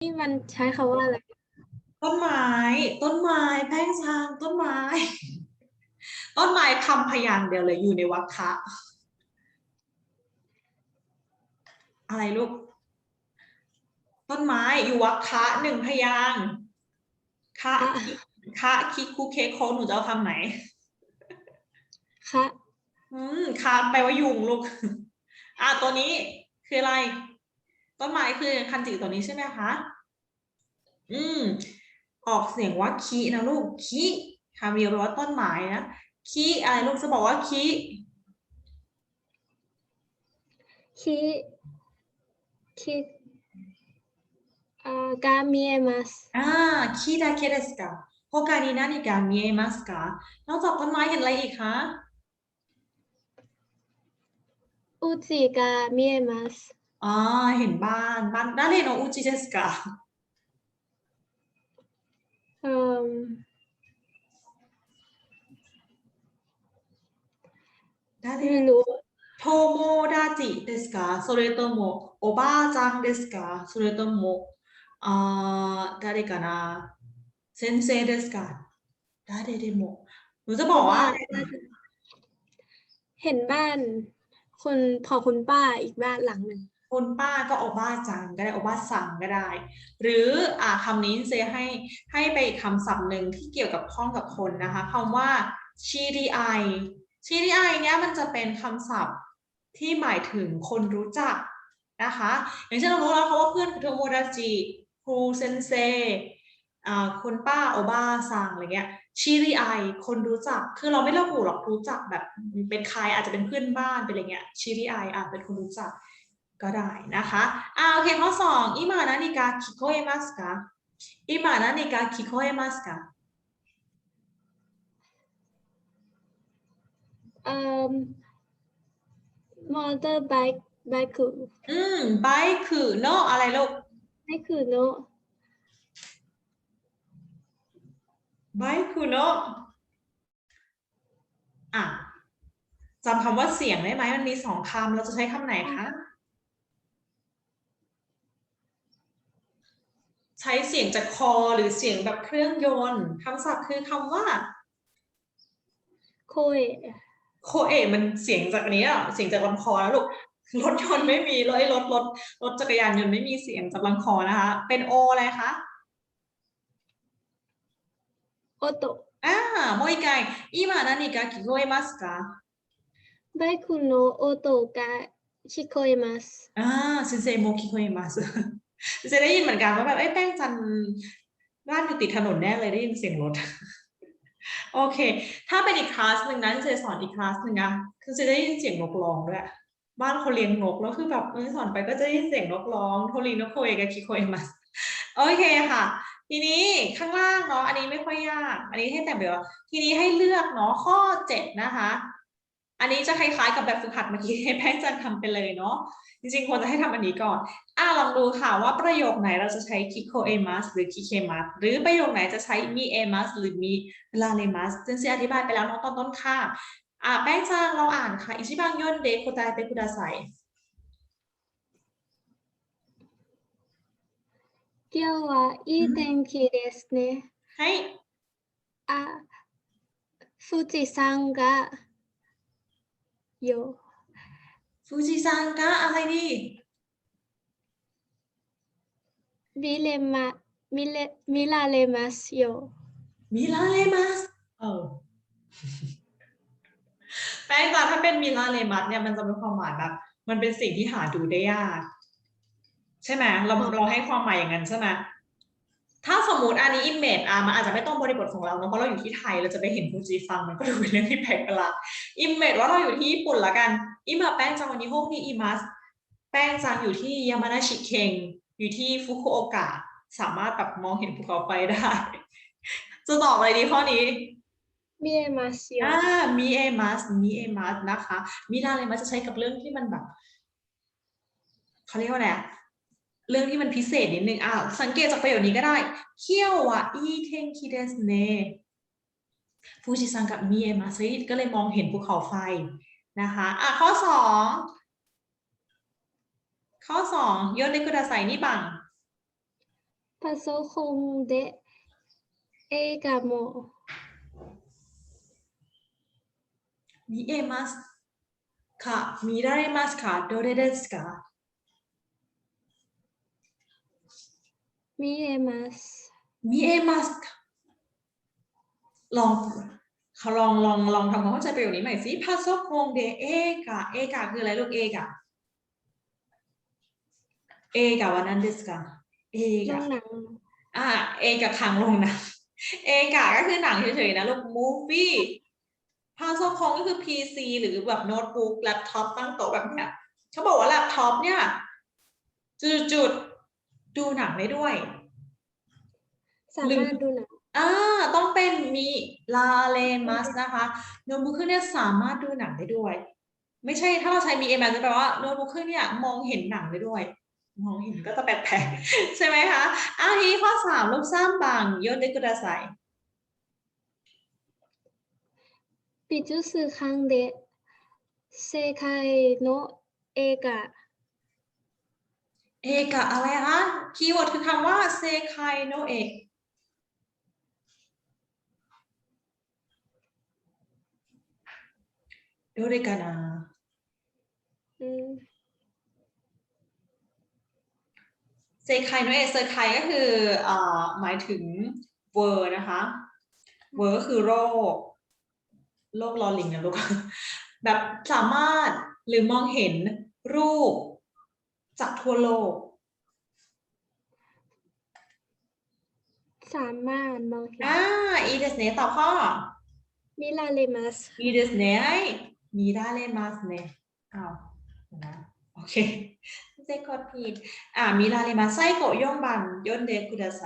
นี่มันใช้คำว่าอะไร ต้นไม้ ต้นไม้ แป้งซางต้นไม้ ต้นไม้คำพยางค์เดียวเลยอยู่ในวรรคะ อะไรลูก ต้นไม้อยู่วรรคะหนึ่งพยางค์คะอะคะคิคุเคโคหนูจะเอาคำไหน คะอืมคะแปลว่ายุงลูก อะตัวนี้คืออะไร ต้นไม้คือคันจิตัวนี้ใช่ไหมคะ อืม ออกเสียงว่าคินะลูกคิคามีรว่าต้นไม้นะคิอะไรลูกจะบอกว่าคิคิคิอ่ากามิเอมัสอ่าคิดาเคเดสกาโฮกานินานิกามีเอมัสกานอกจากต้นไม้เห็นอะไรอีกคะอุจิกามิเอมัส อ่าเห็นบ้านบ้านดาเรโนอุจิเดสกา เอ่อ ดาเร ไม่รู้ โทโมดาจิเดสกาそれともおばあちゃんですかそれともあー誰かな先生ですか誰でもหนูจะบอกว่า เห็นบ้านคนพอคุณป้าอีกบ้านหลังหนึ่ง คุณป้าก็โอบ้าจังก็ได้โอบ้าสั่งก็ได้ หรืออ่าคำนี้เซให้ให้ไปคำศัพท์หนึ่งที่เกี่ยวกับข้องกับคนนะคะคำว่าชีดีไอชีดีไอเนี้ยมันจะเป็นคำศัพท์ที่หมายถึงคนรู้จักนะคะอย่างเช่นเรารู้แล้วเขาว่าเพื่อนคือโทโมดาจิครูเซนเซอ่าคุณป้าโอบ้าซังอะไรเงี้ยชีรีไอคนรู้จัก คือเราไม่ระบุหรอกรู้จักแบบเป็นใครอาจจะเป็นเพื่อนบ้านเป็นอะไรเงี้ยชีรีไออะเป็นคนรู้จัก ก็ได้นะคะอ่าโอเคข้อสองอิมานานิกาคิโคเอมัสกะอิมานานิกาคิโคเอมัสกะเอ่อมอเตอร์ไบค์ไบค์คืออืมไบคือโนอะไรลูกไบค์คือโนไบคือโนอะจำคำว่าเสียงได้ไหมมันมีสองคำเราจะใช้คำไหนคะ ใช้เสียงจากคอหรือเสียงแบบเครื่องยนต์คำศัพท์คือคำว่า โคเอะ โคเอะมันเสียงจากอันนี้อ่ะเสียงจากลำคอแล้วลูกรถยนต์ไม่มีเลยรถรถรถจักรยานยนต์ไม่มีเสียงจากลำคอนะคะ เป็นโออะไรคะ โอโตะ อ่าもう一回今何か聞こえますか ไบค์คือโนโอโตะกาชิโคเอมัส อ่า先生も聞こえます จะได้ยินเหมือนกันว่าแบบไอ้แป้งจันร์บ้านอยู่ติดถนนแน่เลยได้ยินเสียงรถ โอเค ถ้าเป็นอีกคลาสหนึ่งนะที่จะสอนอีกคลาสหนึ่งนะคือจะได้ยินเสียงนกร้องด้วยบ้านเขาเลี้ยงนกแล้วคือแบบสอนไปก็จะได้ยินเสียงนกร้องโทรีนกโคเอกับคิโคเอมัสโอเคค่ะ ทีนี้ข้างล่างเนาะอันนี้ไม่ค่อยยาก อันนี้ให้แต่งแบบว่าทีนี้ให้เลือกเนาะข้อเจ็ดนะคะ อันนี้จะคล้ายๆกับแบบฝึกหัดเมื่อกี้ให้แป้งจันทำไปเลยเนาะจริงๆควรจะให้ทำอันนี้ก่อน อ่ะลองดูค่ะว่าประโยคไหนเราจะใช้คิโคเอมัสหรือคิเคมัสหรือประโยคไหนจะใช้มีเอมัสหรือมีลาเลมัสซึ่งเซียอธิบายไปแล้วเนาะตอนต้นค่ะ อ่ะแป้งจังเราอ่านค่ะอิชิบังยอนเดโคไดเตคุดาไซ 今日はいい天気ですね。 ให้ あ、富士山がよ、 ฟูจิซังก มิเลมามิเลมิลาเลมัสโยมิลาเลมัสโออแปลว่าถ้าเป็นมิลาเลมัสเนี่ยมันจะเป็นความหมายแบบ มันเป็นสิ่งที่หาดูได้ยาก ใช่ไหมเราเราให้ความหมายอย่างนั้นใช่ไหมถ้าสมมติอันนี้อิมเมจอะมันอาจจะไม่ต้องบริบทของเราเนาะเพราะเราอยู่ที่ไทยเราจะไปเห็นฟูจิฟังมันก็ดูเป็นเรื่องที่แปลกประหลาดอิมเมจว่าเราอยู่ที่ญี่ปุ่นละกันอิมาแป้งจังวันนี้โฮกนี่อิมัสแป้งจังอยู่ที่ยามานาชิเคง อยู่ที่ฟุกุโอกะสามารถแบบมองเห็นภูเขาไฟได้ จะตอบอะไรดีข้อนี้มีเอมัสอ่ามีเอมัสมีเอมัสนะคะมีนาเลยมาจะใช้กับเรื่องที่มันแบบเขาเรียกว่าอะไรเรื่องที่มันพิเศษนิดนึงอ่าสังเกตจากประโยคนี้ก็ได้เคี่ยวอะอีเทนคิเดสเนฟูจิซังกับมีเอมัสก็เลยมองเห็นภูเขาไฟนะคะอะข้อสอง ข้อสองโยนในกุดาไซนี่บัง パソコンで映画も มีเอมัสค่ะมีได้มัสค่ะโดเรเดสค่ะ 見えます。 มีเอมัสค่ะลองเขาลองลองลองทำความเข้าใจประโยคนี้ใหม่สิพาโซโคงเดเอกะเอกะคืออะไรลูกเอกะ เอกะวันนั้นเดสกะเอกะ のなん อ่าเอกะขังลงนะเอกะก็คือหนังเฉยๆนะลูกมูฟวี่พาโซโคงก็คือ PC หรือแบบโน้ตบุ๊กแล็ปท็อปตั้งโต๊ะแบบเนี้ยเขาบอกว่าแล็ปท็อปเนี่ยจุดๆดูหนังได้ด้วย สามารถดูหนัง อ่าต้องเป็นมีลาเลมัสนะคะโน้ตบุ๊กเครื่องเนี่ยสามารถดูหนังได้ด้วย ไม่ใช่ถ้าเราใช้มีเอมจะแปลว่าโน้ตบุ๊กเครื่องเนี่ยมองเห็นหนังได้ด้วย มองเห็นก็จะแปลกๆ ใช่ไหมคะอ่ะทีนี้ข้อสามลูกซ้ำบางยศเดกุดาไซ 美術館で世界の映画 เอกะอะไรคะคีย์เวิร์ดคือคำว่าเซคายโนเอะどれかな อืม เซคายโนเอเซคายก็คืออหมายถึงเวอร์นะคะ เวอร์คือโรค โรคลอลิงนะลูก แบบสามารถหรือมองเห็นรูปจากทั่วโลก สามารถมองเห็นอ่าอีเดสเนตอบข้อมิราเลมัสอีเดสเนมิราเลมัสเนอ้าวนะโอเค เซคอดพีดอ่ามีลาลีมาไซโกย่องบังย่นเดคุดาไซ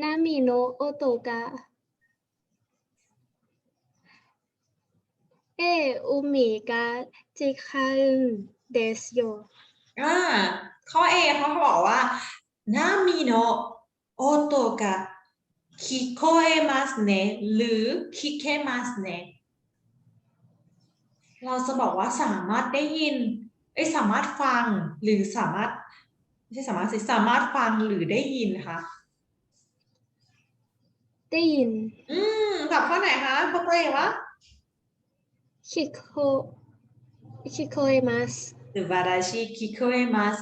นามิโนโอโตกะเออุมิกะจิคาอึนเดสโยอ่าข้อเอเขาบอกว่านามิโนโอโตกะคิโคเอมัสเนหรือคิเคมัสเน เราจะบอกว่าสามารถได้ยินไอ้สามารถฟังหรือสามารถไม่ใช่สามารถสิสามารถฟังหรือได้ยินนะคะได้ยิน อืมกับข้อไหนคะข้อตัวเองวะคิโคคิโคเอมัสสุบาราชิคิโคเอมัส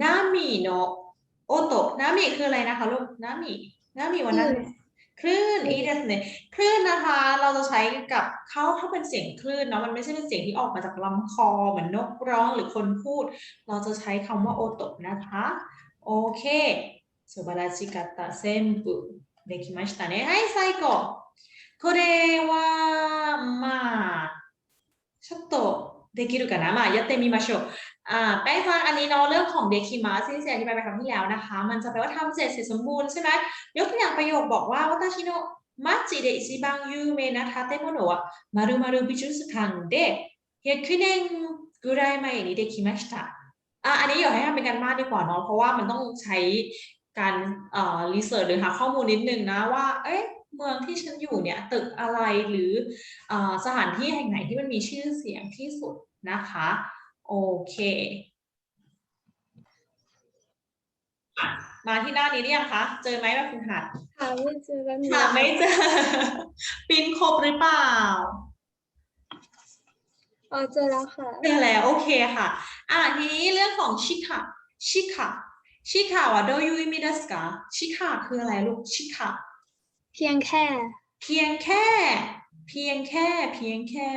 นามิโนโอโตะนามิคืออะไรนะคะลูกนามินามิวันนั้น คลื่นอีเดสเนี่ยคลื่นนะคะ เราจะใช้กับเขาถ้าเป็นเสียงคลื่นเนาะมันไม่ใช่เป็นเสียงที่ออกมาจากลำคอเหมือนนกร้องหรือคนพูด เราจะใช้คำว่าโอโตะนะคะ โอเค素晴らしかった全部できましたねはい最後これはまあちょっとできるかなまあやってみましょう อ่า แป้งทางอันนี้เนาะเรื่องของเดคิมาที่เซียที่ไปไปครั้งที่แล้วนะคะ มันจะแปลว่าทำเสร็จสมบูรณ์ใช่ไหมยกตัวอย่างประโยคบอกว่าวัตชิโนมัจิเดอิชิบังยูเมนะทาเตโมโนะมารุมารุบิจุสคังเดเฮคุเนงกุไรมาเอนิเดคิมาชตะอะอันนี้อยากให้ทำเป็นการบ้านดีกว่าเนาะเพราะว่ามันต้องใช้การเอ่อรีเสิร์ชหรือหาข้อมูลนิดนึงนะว่าเอ๊ะเมืองที่ฉันอยู่เนี่ยตึกอะไรหรืออสถานที่แห่งไหนที่มันมีชื่อเสียงที่สุดนะคะ โอเค มาที่หน้านี้หรือยังคะ เจอไหมแบบคุณหัดหาไม่เจอแล้วหาไม่เจอ ปินครบหรือเปล่าอ๋อเจอแล้วค่ะเจอแล้วโอเคค่ะ อะทีนี้เรื่องของชิคะชิคะชิคะว่าโดยูมิดัสกะชิคะคืออะไรลูกชิคะเพียงแค่ เพียงแค่ เพียงแค่ เพียงแค่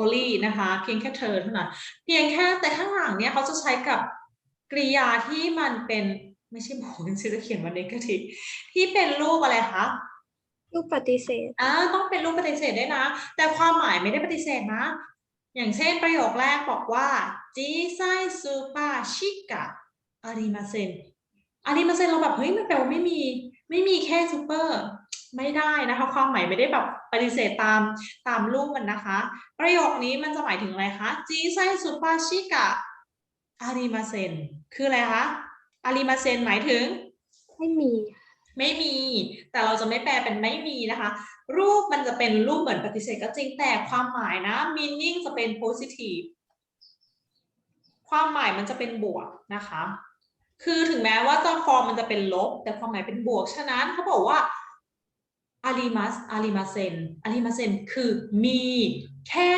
only นะคะ เพียงแค่เธอเท่านั้นเพียงแค่แต่ข้างหลังเนี่ยเขาจะใช้กับกริยาที่มันเป็นไม่ใช่บอกจริงๆจะเขียนว่า negative ที่เป็นรูปอะไรคะลูกปฏิเสธอ่าต้องเป็นรูปปฏิเสธด้วยนะ แต่ความหมายไม่ได้ปฏิเสธนะ อย่างเช่นประโยคแรกบอกว่าจีไซซูปาชิกะอาริมาเซนอาริมาเซนเราแบบเฮ้ยมันแปลว่าไม่มี ไม่มีแค่ซูเปอร์ ไม่ได้นะคะความหมายไม่ได้แบบปฏิเสธตามตามรูปมันนะคะ ประโยคนี้มันจะหมายถึงอะไรคะจีไซซูปาชิกะอาริมาเซนคืออะไรคะอาริมาเซนหมายถึง ไม่มี ไม่มี แต่เราจะไม่แปลเป็นไม่มีนะคะ รูปมันจะเป็นรูปเหมือนปฏิเสธก็จริงแต่ความหมายนะ meaning จะเป็น positive ความหมายมันจะเป็นบวกนะคะ คือถึงแม้ว่าจะฟอร์มมันจะเป็นลบ แต่ความหมายเป็นบวก ฉะนั้นเขาบอกว่า อาริมัสอาริมาเซนอาริมาเซนคือมีแค่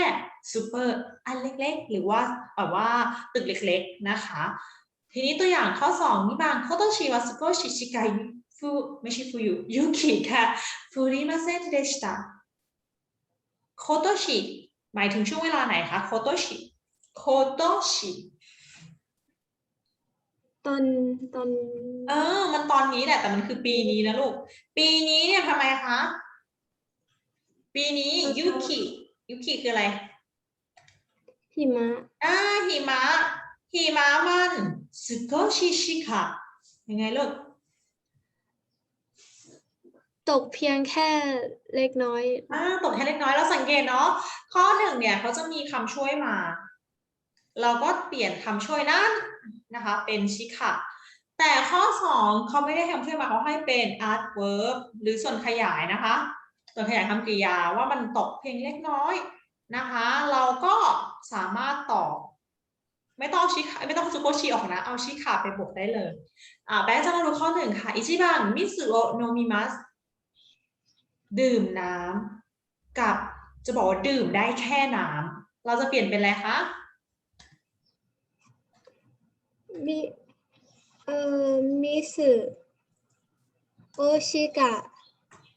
ซูเปอร์อันเล็กๆ หรือว่าแบบว่าตึกเล็กๆนะคะ ทีนี้ตัวอย่างข้อสองนี่บางข้อต้นชีวัสโกชิชิกายฟูไม่ใช่ฟูยุยุกิค่ะฟูริมาเซนเดชิตะโคโตชิหมายถึงช่วงเวลาไหนคะโคโตชิโคโตชิ ตอนตอนเออ มันตอนนี้แหละ แต่มันคือปีนี้นะลูก ปีนี้เนี่ยทำไมคะ ปีนี้ยุกิยุกิคืออะไร หิมะอ่าหิมะหิมะมันสโกชิชิคะยังไงลูก ตกเพียงแค่เล็กน้อยอ่าตกแค่เล็กน้อยเราสังเกตเนาะข้อหนึ่งเนี่ยเขาจะมีคำช่วยมา เราก็เปลี่ยนคำช่วยนั้นนะคะเป็นชิคะแต่ข้อสองเขาไม่ได้ให้คำช่วยมาเขาให้เป็น art verb หรือส่วนขยายนะคะ ส่วนขยายคำกริยาว่ามันตกเพียงเล็กน้อยนะคะ เราก็สามารถตอบไม่ต้องชิคไม่ต้องซุโกชิออกนะ เอาชิคะไปบวกได้เลย อ่าแป๊ะจะมาดูข้อหนึ่งค่ะ อิจิบังมิสุโอโนมิมัสดื่มน้ำกับจะบอกว่าดื่มได้แค่น้ำเราจะเปลี่ยนเป็นอะไรคะ มิเอ่อมิสึโอชิกะ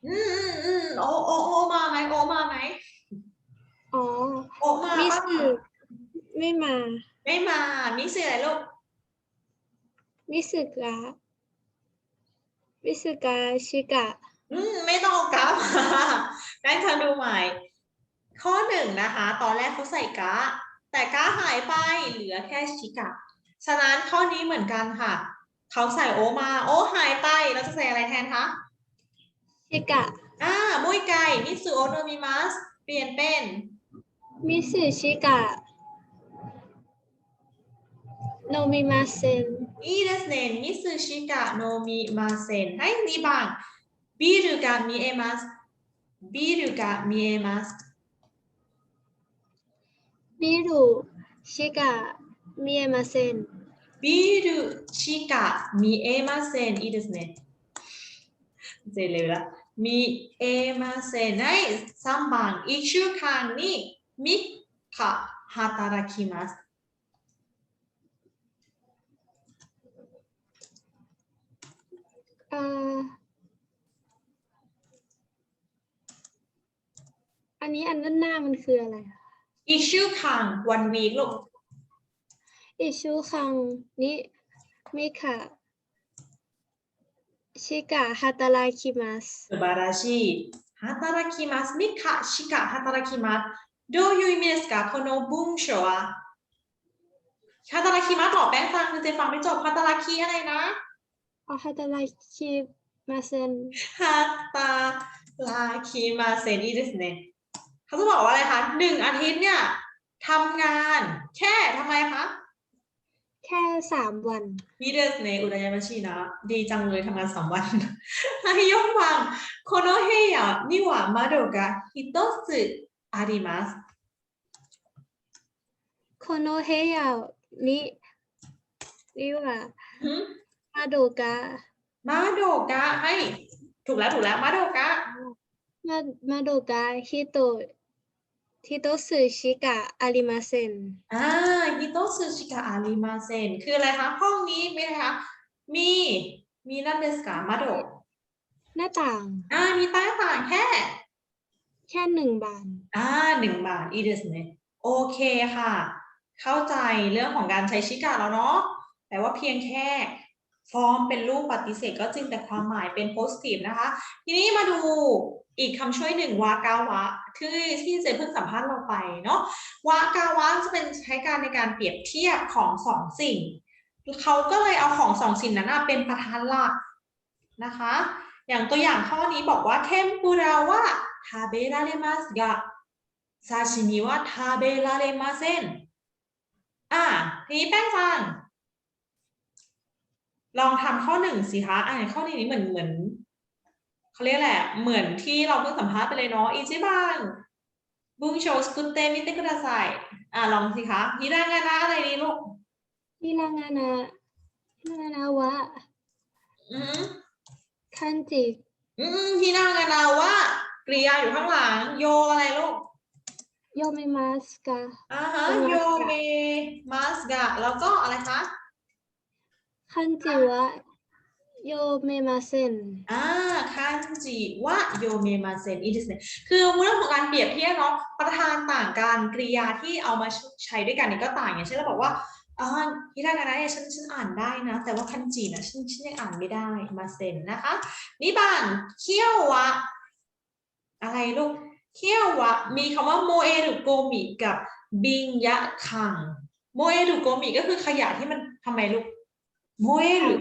อืมอืมอืมโอโอโอมาไหมโอมาไหมอ๋อโอมามิปะสึไม่มาไม่มามิสึอะไรลูกมิสึกะมิสึกะชิกะอืมไม่ต้องเอากราฟมาแม่งทันดูใหม่ ข้อหนึ่งนะคะ ตอนแรกเขาใส่กะแต่กะหายไปเหลือแค่ชิกะ ฉะนั้นข้อนี้เหมือนกันค่ะ เขาใส่โอมา โอหายไปเราจะใส่อะไรแทนคะ ชิกะ อ่า มุยไก่มิสุโอโนมิมัส เปลี่ยนเป็น มิสึชิกะโนมิมาเซน いいですね。ミスしか飲みません。はい、2番。ビールが見えます。ビールが見えます。 มิรุชิกะ มิเอมาเซน ビールしか見えません。いいですね。全レベルだ。見えません。はい、3番。1週間に3日働きます。 เอ่ออันนี้อันด้านหน้ามันคืออะไรอะ 1週間 one week ลูก อิชูคังนิมิคะชิกะฮาตาราคิมัส 素晴らしい。働きます。3日しか働きます。どういう意味ですかこの文章は。働きますหรอแป้งฟังคือเจฟังไม่จบ働きอะไรนะ อ๋อฮาตาราคิมาเซน 働きませんいいですねเขาจะบอกว่าอะไรคะหนึ่งอาทิตย์เนี่ยทำงาน แค่ทำไมคะ แ แค่สามวันมีเดสในอุร스네우라야마นะดีจังเลยทำงานสามวันอายุฟังโคโนเฮยะนิวามาโดกะฮิโตสึอาริมัสโคโนเฮยะนินิวามาโดกะมาโดกะไอถูกแล้วถูกแล้วมาโดกะมามาโดกะฮิโต ฮิโตสึชิกะอาริมาเซนอ่าฮิโตสึชิกะอาริมาเซนคืออะไรคะ ห้องนี้มีอะไรคะมี มีนั่นเดสกามาโดหน้าต่าง อ่า มีใต้ต่างแค่ แค่หนึ่งบานอ่าหนึ่งบาทอีเดสเนโอเคค่ะ เข้าใจเรื่องของการใช้ชิกะแล้วเนาะแต่ว่าเพียงแค่ฟอร์มเป็นรูปปฏิเสธก็จริงแต่ความหมายเป็น positive นะคะ ทีนี้มาดู อีกคำช่วยหนึ่งวากาวะที่ที่เจเพิ่งสัมภาษณ์เราไปเนาะวากาวะจะเป็นใช้การในการเปรียบเทียบของสองสิ่งเขาก็เลยเอาของสองสิ่งนั้นเป็นประธานหลักนะคะ อย่างตัวอย่างข้อนี้บอกว่าเทมปุระว่าทาเบราเรมัสกะซาชิมิว่าทาเบราเรมาเซนอะทีนี้แป้งฟัง ลองทำข้อหนึ่งสิคะอ่านข้อนี้เหมือนเหมือน เขาเรียกแหละ เหมือนที่เราเพิ่งสัมภาษณ์ไปเลยเนาะอีจิบังบุงโชสกุเตมิเตกุดาไซอะลองสิคะฮิรางานะอะไรดีลูกฮิรางานะฮิรางานะวาะอือหือคันจิอืมที่นั่งกันเราว่ากริยาอยู่ข้างหลัง โยอะไรลูกโยเมมัสกะอ่าฮะเป็นโยมัสกะเมมัสกะแล้วก็อะไรคะคันจิวะ โยเมมาเซนอ่าคันจิวะโยเมมาเซนอีดิสเนคือเรื่องของการเปรียบเทียบเนาะประธานต่างกันกริยาที่เอามาใช้ด้วยกันนี่ก็ต่างอย่างเช่นเราบอกว่าอ่าฮิรากานะเนี่ยฉันฉันอ่านได้นะ แต่ว่าคันจินะฉันฉันยังอ่านไม่ได้มาเซนนะคะนี่บางเคียววะ อะไรลูกเคียววะ มีคำว่าโมเอรุโกมิกับบิงยะคังโมเอรุโกมิก็คือขยะที่มันทำไมลูกโมเอรุ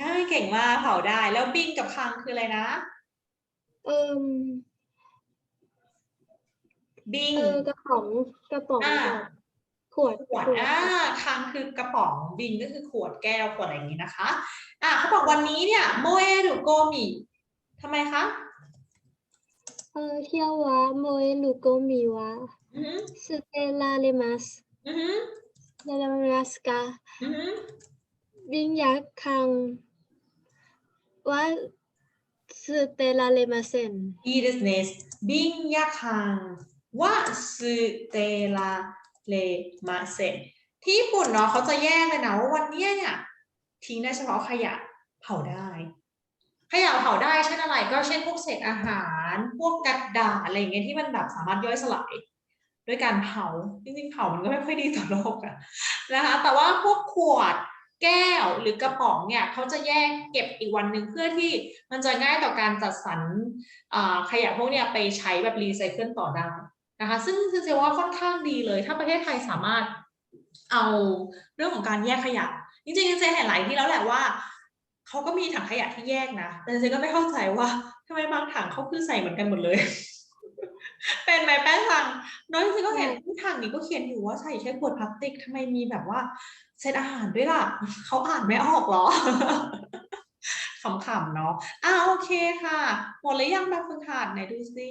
อ่าเก่งมากเผาได้ แล้วบิงกับคังคืออะไรนะเอิมบิง เออกระป๋องกระป๋องอ่า ขวดขวดอ่าคังคือกระป๋องบิงก็คือขวดแก้วขวดอะไรอย่างนี้นะคะ อ่าเขาบอกวันนี้เนี่ยโมเอรุโกมิทำไมคะเออเที่ยววะโมเอลูโกมิวะอือหือสเตลาเลมัสอือหือเตลาเลมัสกา อือหือ บิงยักษ์คังวะสเตลาเลมาเซน いいですね。ビンヤカンはステラเลมาเซนที่ญี่ปุ่นเนาะเขาจะแยกเลยนะว่าวันเนี้ยเนี่ยทิ้งได้เฉพาะขยะเผาได้ ขยะเผาได้เช่นอะไร ก็เช่นพวกเศษอาหาร พวกกระดาษอะไรอย่างเงี้ยที่มันแบบสามารถย่อยสลายด้วยการเผาจริงๆเผามันก็ไม่ค่อยดีต่อโลกอะนะคะ แต่ว่าพวกขวด แก้วหรือกระป๋องเนี่ยเขาจะแยกเก็บอีกวันหนึ่งเพื่อที่มันจะง่ายต่อการจัดสรรขยะพวกเนี้ยไปใช้แบบรีไซเคิลต่อได้นะคะซึ่งซึ่งเซว่าค่อนข้างดีเลย ถ้าประเทศไทยสามารถเอาเรื่องของการแยกขยะ จริงๆเซเห็นหลายที่แล้วแหละว่าเขาก็มีถังขยะที่แยกนะ แต่เซก็ไม่เข้าใจว่าทำไมบางถังเขาคือใส่เหมือนกันหมดเลย เป็นไหมแป้งถังน้อยเซก็เห็นที่ถังนี้ก็เขียนอยู่ว่าใส่แค่ขวดพลาสติกทำไมมีแบบว่าเศษอาหารด้วยล่ะเขาอ่านไม่ออกเหรอขำๆเนาะอ่าโอเคค่ะ หมดหรือยังแบบฝึกหัดไหนดูซิ